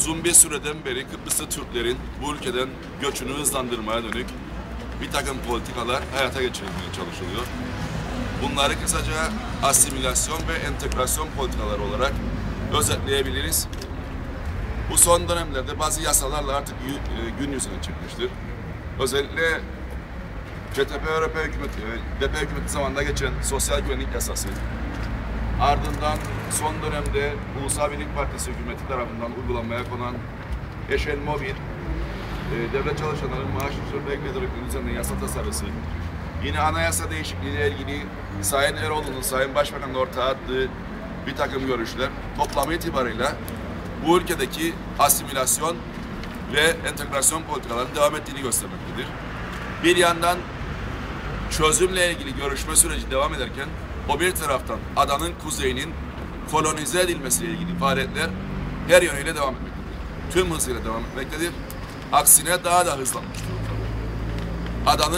uzun bir süreden beri Kıbrıslı Türklerin bu ülkeden göçünü hızlandırmaya dönük bir takım politikalar hayata geçirilmeye çalışılıyor. Bunları kısaca asimilasyon ve entegrasyon politikaları olarak özetleyebiliriz. Bu son dönemlerde bazı yasalarla artık e, gün yüzüne çıkmıştır. Özellikle CTP-ÖRP hükümeti, e, DP hükümeti zamanında geçen sosyal güvenlik yasası, ardından son dönemde Ulusal Birlik Partisi hükümeti tarafından uygulanmaya konan Eşel Mobil, e, devlet çalışanların maaş ücret bekledirikleri üzerine yasa tasarısı, yine anayasa değişikliğiyle ilgili Sayın Eroğlu'nun Sayın Başbakan'la ortağı attığı bir takım görüşler toplamı itibarıyla bu ülkedeki asimilasyon ve entegrasyon politikalarının devam ettiğini göstermektedir. Bir yandan çözümle ilgili görüşme süreci devam ederken o bir taraftan adanın kuzeyinin kolonize edilmesiyle ilgili faaliyetler her yönüyle devam etmektedir. Tüm hızıyla devam etmektedir. Aksine daha da hızlanmış. Adanın